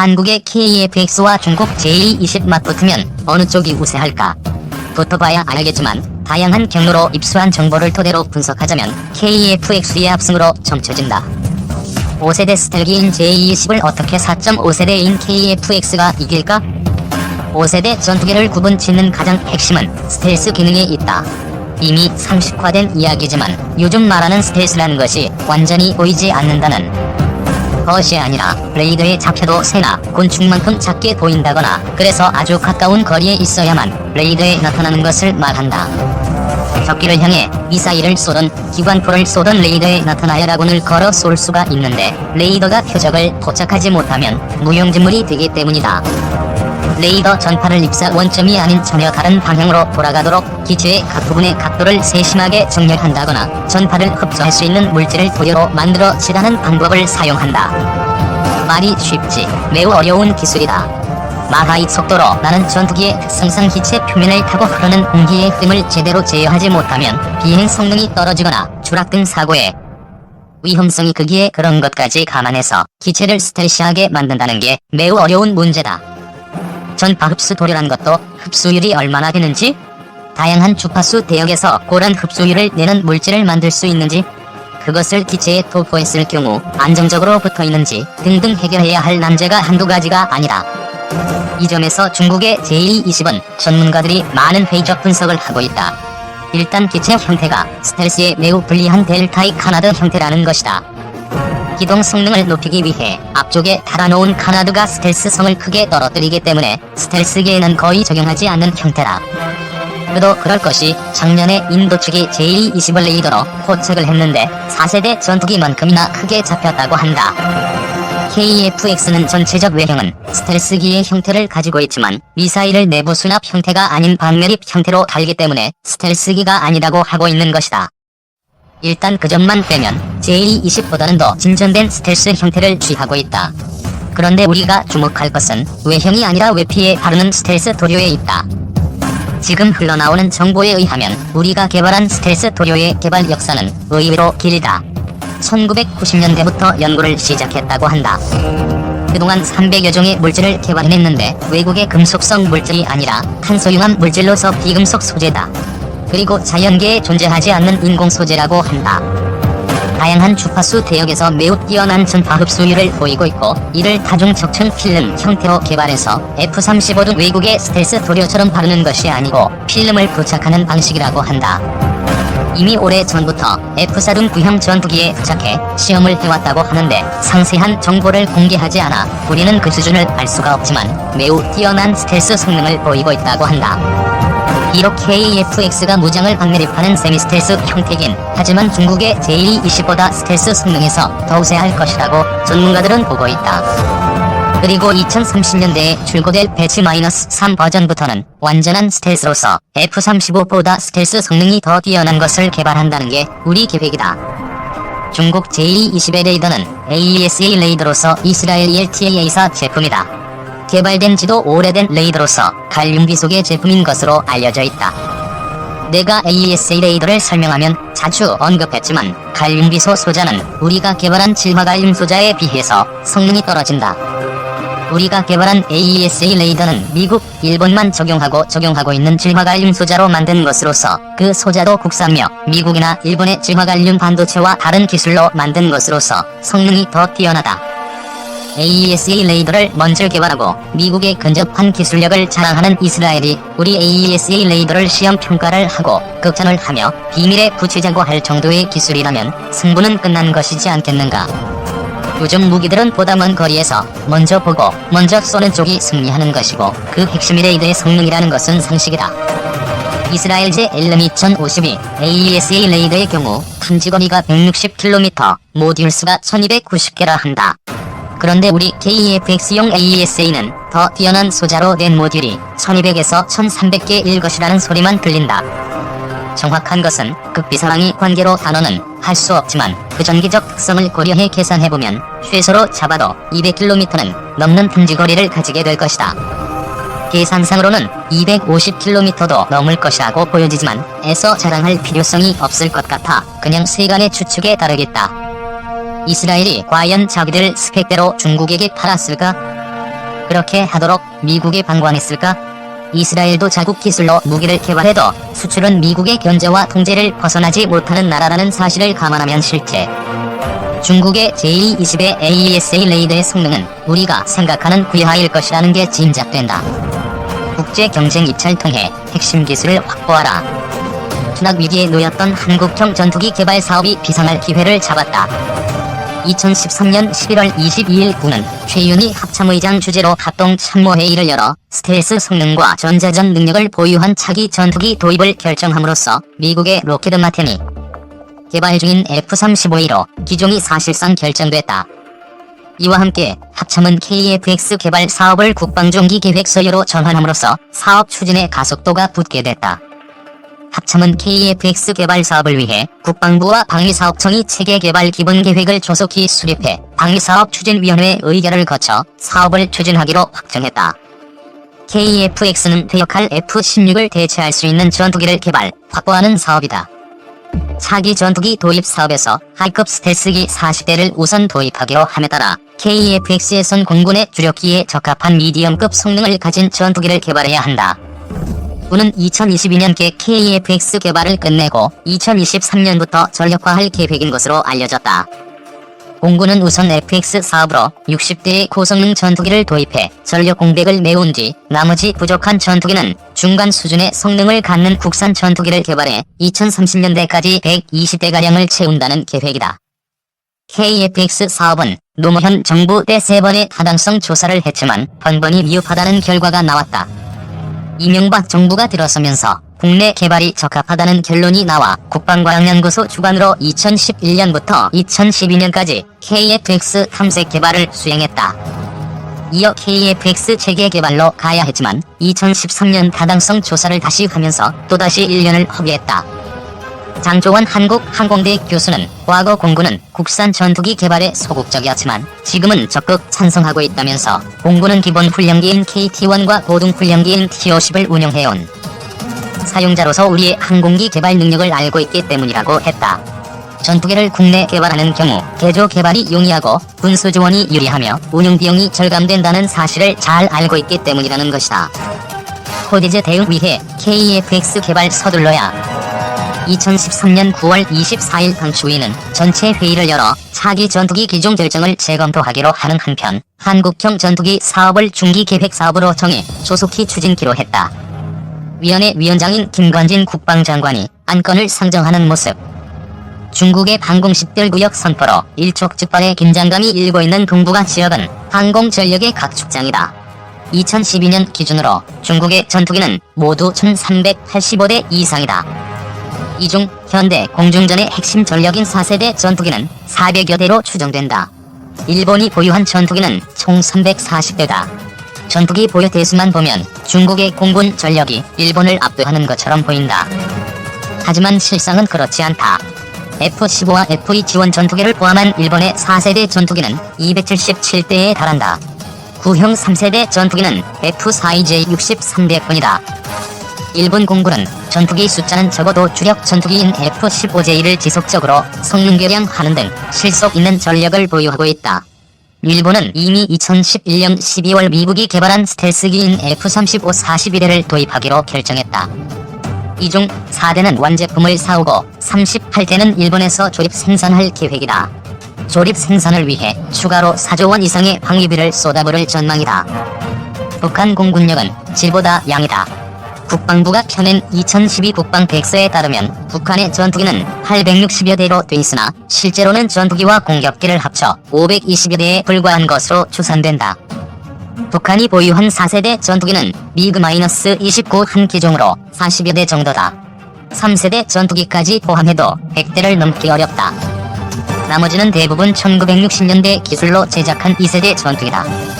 한국의 KFX와 중국 J20 맞붙으면 어느 쪽이 우세할까? 붙어봐야 알겠지만 다양한 경로로 입수한 정보를 토대로 분석하자면 KFX의 압승으로 점쳐진다. 5세대 스텔기인 J20을 어떻게 4.5세대인 KFX가 이길까? 5세대 전투기를 구분 짓는 가장 핵심은 스텔스 기능에 있다. 이미 상식화된 이야기지만 요즘 말하는 스텔스라는 것이 완전히 보이지 않는다는 것이 아니라 레이더에 잡혀도 새나 곤충만큼 작게 보인다거나 그래서 아주 가까운 거리에 있어야만 레이더에 나타나는 것을 말한다. 적기를 향해 미사일을 쏘든 기관포를 쏘든 레이더에 나타나야라고는 걸어 쏠 수가 있는데 레이더가 표적을 포착하지 못하면 무용지물이 되기 때문이다. 레이더 전파를 입사 원점이 아닌 전혀 다른 방향으로 돌아가도록 기체의 각 부분의 각도를 세심하게 정렬한다거나 전파를 흡수할 수 있는 물질을 도료로 만들어 칠하는 방법을 사용한다. 말이 쉽지 매우 어려운 기술이다. 마하의 속도로 나는 전투기의 특성상 기체 표면을 타고 흐르는 공기의 흐름을 제대로 제어하지 못하면 비행 성능이 떨어지거나 추락 등 사고에 위험성이 크기에 그런 것까지 감안해서 기체를 스텔시하게 만든다는 게 매우 어려운 문제다. 전파 흡수 도료란 것도 흡수율이 얼마나 되는지, 다양한 주파수 대역에서 고란 흡수율을 내는 물질을 만들 수 있는지, 그것을 기체에 도포했을 경우 안정적으로 붙어 있는지 등등 해결해야 할 난제가 한두 가지가 아니다. 이 점에서 중국의 제220은 전문가들이 많은 회의적 분석을 하고 있다. 일단 기체 형태가 스텔스에 매우 불리한 델타의 카나드 형태라는 것이다. 기동 성능을 높이기 위해 앞쪽에 달아놓은 카나드가 스텔스성을 크게 떨어뜨리기 때문에 스텔스계에는 거의 적용하지 않는 형태다. 그도 그럴 것이 작년에 인도 측이 제220을 레이더로 포착을 했는데 4세대 전투기만큼이나 크게 잡혔다고 한다. KFX는 전체적 외형은 스텔스기의 형태를 가지고 있지만 미사일을 내부 수납 형태가 아닌 방매립 형태로 달기 때문에 스텔스기가 아니라고 하고 있는 것이다. 일단 그 점만 빼면 J20보다는 더 진전된 스텔스 형태를 취하고 있다. 그런데 우리가 주목할 것은 외형이 아니라 외피에 바르는 스텔스 도료에 있다. 지금 흘러나오는 정보에 의하면 우리가 개발한 스텔스 도료의 개발 역사는 의외로 길다. 1990년대부터 연구를 시작했다고 한다. 그동안 300여 종의 물질을 개발해냈는데 외국의 금속성 물질이 아니라 탄소융합 물질로서 비금속 소재다. 그리고 자연계에 존재하지 않는 인공 소재라고 한다. 다양한 주파수 대역에서 매우 뛰어난 전파 흡수율을 보이고 있고 이를 다중 적층 필름 형태로 개발해서 F-35 등 외국의 스텔스 도료처럼 바르는 것이 아니고 필름을 부착하는 방식이라고 한다. 이미 오래 전부터 F4 등 구형 전투기에 부착해 시험을 해왔다고 하는데 상세한 정보를 공개하지 않아 우리는 그 수준을 알 수가 없지만 매우 뛰어난 스텔스 성능을 보이고 있다고 한다. 비록 KFX가 무장을 방매립하는 세미스텔스 형태긴 하지만 중국의 J20보다 스텔스 성능에서 더 우세할 것이라고 전문가들은 보고 있다. 그리고 2030년대에 출고될 배치 마이너스 3 버전부터는 완전한 스텔스로서 F-35보다 스텔스 성능이 더 뛰어난 것을 개발한다는 게 우리 계획이다. 중국 J20의 레이더는 AESA 레이더로서 이스라엘 ELTA사 제품이다. 개발된 지도 오래된 레이더로서 갈륨비 속의 제품인 것으로 알려져 있다. 내가 AESA 레이더를 설명하면 자주 언급했지만 갈륨 비소 소자는 우리가 개발한 질화갈륨 소자에 비해서 성능이 떨어진다. 우리가 개발한 AESA 레이더는 미국, 일본만 적용하고 적용하고 있는 질화갈륨 소자로 만든 것으로서 그 소자도 국산며 미국이나 일본의 질화갈륨 반도체와 다른 기술로 만든 것으로서 성능이 더 뛰어나다. AESA 레이더를 먼저 개발하고 미국에 근접한 기술력을 자랑하는 이스라엘이 우리 AESA 레이더를 시험 평가를 하고 극찬을 하며 비밀에 붙이자고 할 정도의 기술이라면 승부는 끝난 것이지 않겠는가. 요즘 무기들은 보다 먼 거리에서 먼저 보고 먼저 쏘는 쪽이 승리하는 것이고 그 핵심이 레이더의 성능이라는 것은 상식이다. 이스라엘제 엘름 2052 AESA 레이더의 경우 탐지거리가 160km, 모듈 수가 1290개라 한다. 그런데 우리 KEFX용 AESA는 더 뛰어난 소자로 낸 모듈이 1200에서 1300개일 것이라는 소리만 들린다. 정확한 것은 극비사랑이 관계로 단어는 할 수 없지만 그 전기적 특성을 고려해 계산해보면 최소로 잡아도 200km는 넘는 탐지거리를 가지게 될 것이다. 계산상으로는 250km도 넘을 것이라고 보여지지만 애써 자랑할 필요성이 없을 것 같아 그냥 세간의 추측에 따르겠다. 이스라엘이 과연 자기들 스펙대로 중국에게 팔았을까? 그렇게 하도록 미국이 방관했을까? 이스라엘도 자국 기술로 무기를 개발해도 수출은 미국의 견제와 통제를 벗어나지 못하는 나라라는 사실을 감안하면 실제 중국의 제220의 AESA 레이더의 성능은 우리가 생각하는 구야일 것이라는 게 짐작된다. 국제 경쟁 입찰 통해 핵심 기술을 확보하라. 투낙 위기에 놓였던 한국형 전투기 개발 사업이 비상할 기회를 잡았다. 2013년 11월 22일 군은 최윤희 합참의장 주재로 합동 참모회의를 열어 스텔스 성능과 전자전 능력을 보유한 차기 전투기 도입을 결정함으로써 미국의 로켓 마틴이 개발 중인 F-35E로 기종이 사실상 결정됐다. 이와 함께 합참은 KF-X 개발 사업을 국방중기 계획서유로 전환함으로써 사업 추진의 가속도가 붙게 됐다. 합참은 KF-X 개발 사업을 위해 국방부와 방위사업청이 체계 개발 기본 계획을 조속히 수립해 방위사업 추진위원회 의결을 거쳐 사업을 추진하기로 확정했다. KF-X는 퇴역할 F-16을 대체할 수 있는 전투기를 개발, 확보하는 사업이다. 차기 전투기 도입 사업에서 하이급 스텔스기 40대를 우선 도입하기로 함에 따라 KF-X에선 공군의 주력기에 적합한 미디엄급 성능을 가진 전투기를 개발해야 한다. 군은 2022년께 KF-X 개발을 끝내고 2023년부터 전력화할 계획인 것으로 알려졌다. 공군은 우선 FX 사업으로 60대의 고성능 전투기를 도입해 전력 공백을 메운 뒤 나머지 부족한 전투기는 중간 수준의 성능을 갖는 국산 전투기를 개발해 2030년대까지 120대가량을 채운다는 계획이다. KFX 사업은 노무현 정부 때 세 번의 타당성 조사를 했지만 번번이 미흡하다는 결과가 나왔다. 이명박 정부가 들어서면서 국내 개발이 적합하다는 결론이 나와 국방과학연구소 주관으로 2011년부터 2012년까지 KF-X 탐색 개발을 수행했다. 이어 KF-X 체계 개발로 가야 했지만 2013년 타당성 조사를 다시 하면서 또다시 1년을 허비했다. 장조원 한국항공대 교수는 과거 공군은 국산 전투기 개발에 소극적이었지만 지금은 적극 찬성하고 있다면서 공군은 기본 훈련기인 KT-1과 고등 훈련기인 T-50을 운영해온 사용자로서 우리의 항공기 개발 능력을 알고 있기 때문이라고 했다. 전투기를 국내 개발하는 경우 개조 개발이 용이하고 군수 지원이 유리하며 운영 비용이 절감된다는 사실을 잘 알고 있기 때문이라는 것이다. 코디즈 대응 위해 KF-X 개발 서둘러야 2013년 9월 24일 당추위는 전체 회의를 열어 차기 전투기 기종 결정을 재검토하기로 하는 한편 한국형 전투기 사업을 중기 계획 사업으로 정해 조속히 추진키로 했다. 위원회 위원장인 김관진 국방장관이 안건을 상정하는 모습. 중국의 방공 식별구역 선포로 일촉즉발의 긴장감이 일고 있는 동북아 지역은 항공 전력의 각축장이다. 2012년 기준으로 중국의 전투기는 모두 1385대 이상이다. 이중 현대 공중전의 핵심 전력인 4세대 전투기는 400여 대로 추정된다. 일본이 보유한 전투기는 총 340대다. 전투기 보유 대수만 보면 중국의 공군 전력이 일본을 압도하는 것처럼 보인다. 하지만 실상은 그렇지 않다. F-15와 F-2 지원 전투기를 포함한 일본의 4세대 전투기는 277대에 달한다. 구형 3세대 전투기는 F-42J 63대뿐이다. 일본 공군은 전투기 숫자는 적어도 주력 전투기인 F-15J를 지속적으로 성능 개량하는 등 실속 있는 전력을 보유하고 있다. 일본은 이미 2011년 12월 미국이 개발한 스텔스기인 F-35 41대를 도입하기로 결정했다. 이 중 4대는 완제품을 사오고 38대는 일본에서 조립 생산할 계획이다. 조립 생산을 위해 추가로 4조 원 이상의 방위비를 쏟아부을 전망이다. 북한 공군력은 질보다 양이다. 국방부가 펴낸 2012 국방 백서에 따르면 북한의 전투기는 860여 대로 돼 있으나 실제로는 전투기와 공격기를 합쳐 520여 대에 불과한 것으로 추산된다. 북한이 보유한 4세대 전투기는 미그-29 한 기종으로 40여 대 정도다. 3세대 전투기까지 포함해도 100대를 넘기 어렵다. 나머지는 대부분 1960년대 기술로 제작한 2세대 전투기다.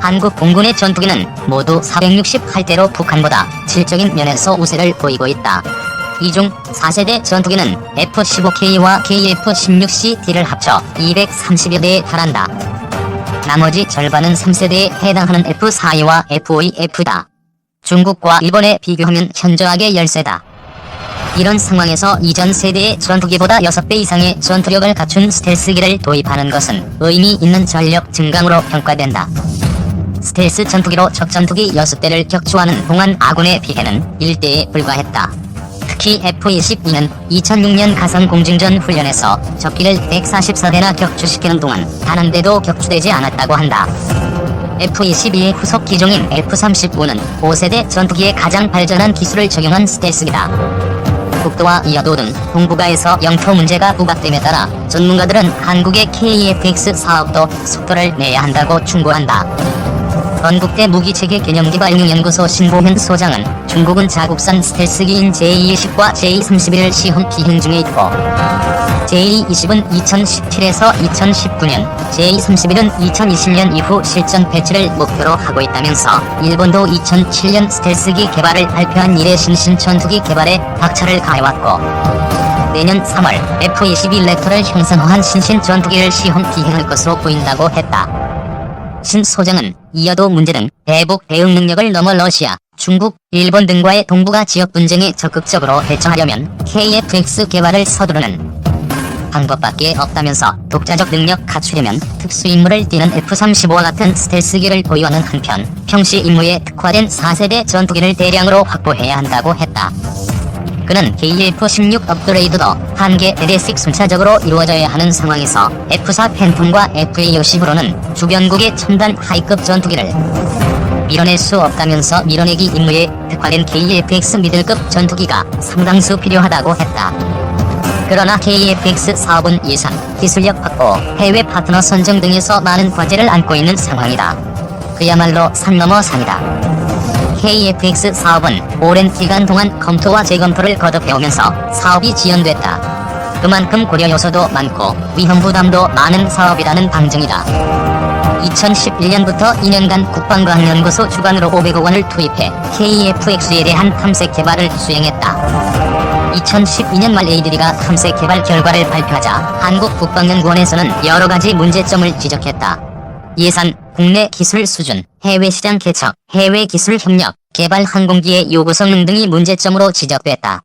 한국 공군의 전투기는 모두 468대로 북한보다 질적인 면에서 우세를 보이고 있다. 이 중 4세대 전투기는 F-15K와 KF-16CD를 합쳐 230여 대에 달한다. 나머지 절반은 3세대에 해당하는 F-42와 F-5F다. 중국과 일본에 비교하면 현저하게 열세다. 이런 상황에서 이전 세대의 전투기보다 6배 이상의 전투력을 갖춘 스텔스기를 도입하는 것은 의미 있는 전력 증강으로 평가된다. 스텔스 전투기로 적 전투기 6대를 격추하는 동안 아군의 피해는 1대에 불과했다. 특히 F-22는 2006년 가상 공중전 훈련에서 적기를 144대나 격추시키는 동안 단 한 대도 격추되지 않았다고 한다. F-22의 후속 기종인 F-35는 5세대 전투기에 가장 발전한 기술을 적용한 스텔스기다. 국도와 이어도 등 동북아에서 영토 문제가 부각됨에 따라 전문가들은 한국의 KF-X 사업도 속도를 내야 한다고 충고한다. 건국대 무기체계 개념기발연구소 신보현 소장은 중국은 자국산 스텔스기인 J-20과 J-31을 시험 비행 중에 있고 J-20은 2017에서 2019년, J-31은 2020년 이후 실전 배치를 목표로 하고 있다면서 일본도 2007년 스텔스기 개발을 발표한 이래 신신 전투기 개발에 박차를 가해왔고 내년 3월 F-22 렉터를 형상화한 신신 전투기를 시험 비행할 것으로 보인다고 했다. 신 소장은 이어도 문제 등 대북 대응 능력을 넘어 러시아, 중국, 일본 등과의 동북아 지역 분쟁에 적극적으로 대처하려면 KF-X 개발을 서두르는 방법밖에 없다면서 독자적 능력 갖추려면 특수임무를 띠는 F-35와 같은 스텔스기를 보유하는 한편 평시 임무에 특화된 4세대 전투기를 대량으로 확보해야 한다고 했다. 그는 KF-16 업그레이드도 한개 대대씩 순차적으로 이루어져야 하는 상황에서 F-4 팬텀과 FA-50으로는 주변국의 첨단 하이급 전투기를 밀어낼 수 없다면서 밀어내기 임무에 특화된 KF-X 미들급 전투기가 상당수 필요하다고 했다. 그러나 KF-X 사업은 예산, 기술력 확보, 해외 파트너 선정 등에서 많은 과제를 안고 있는 상황이다. 그야말로 산 넘어 산이다. KF-X 사업은 오랜 기간 동안 검토와 재검토를 거듭해오면서 사업이 지연됐다. 그만큼 고려 요소도 많고 위험 부담도 많은 사업이라는 방증이다. 2011년부터 2년간 국방과학연구소 주관으로 500억 원을 투입해 KF-X에 대한 탐색 개발을 수행했다. 2012년 말 에이드리가 탐색 개발 결과를 발표하자 한국국방연구원에서는 여러 가지 문제점을 지적했다. 예산, 국내 기술 수준, 해외 시장 개척, 해외 기술 협력, 개발 항공기의 요구 성능 등이 문제점으로 지적됐다.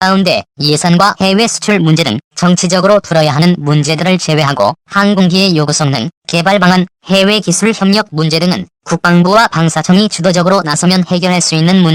가운데 예산과 해외 수출 문제 등 정치적으로 풀어야 하는 문제들을 제외하고 항공기의 요구 성능, 개발 방안, 해외 기술 협력 문제 등은 국방부와 방사청이 주도적으로 나서면 해결할 수 있는 문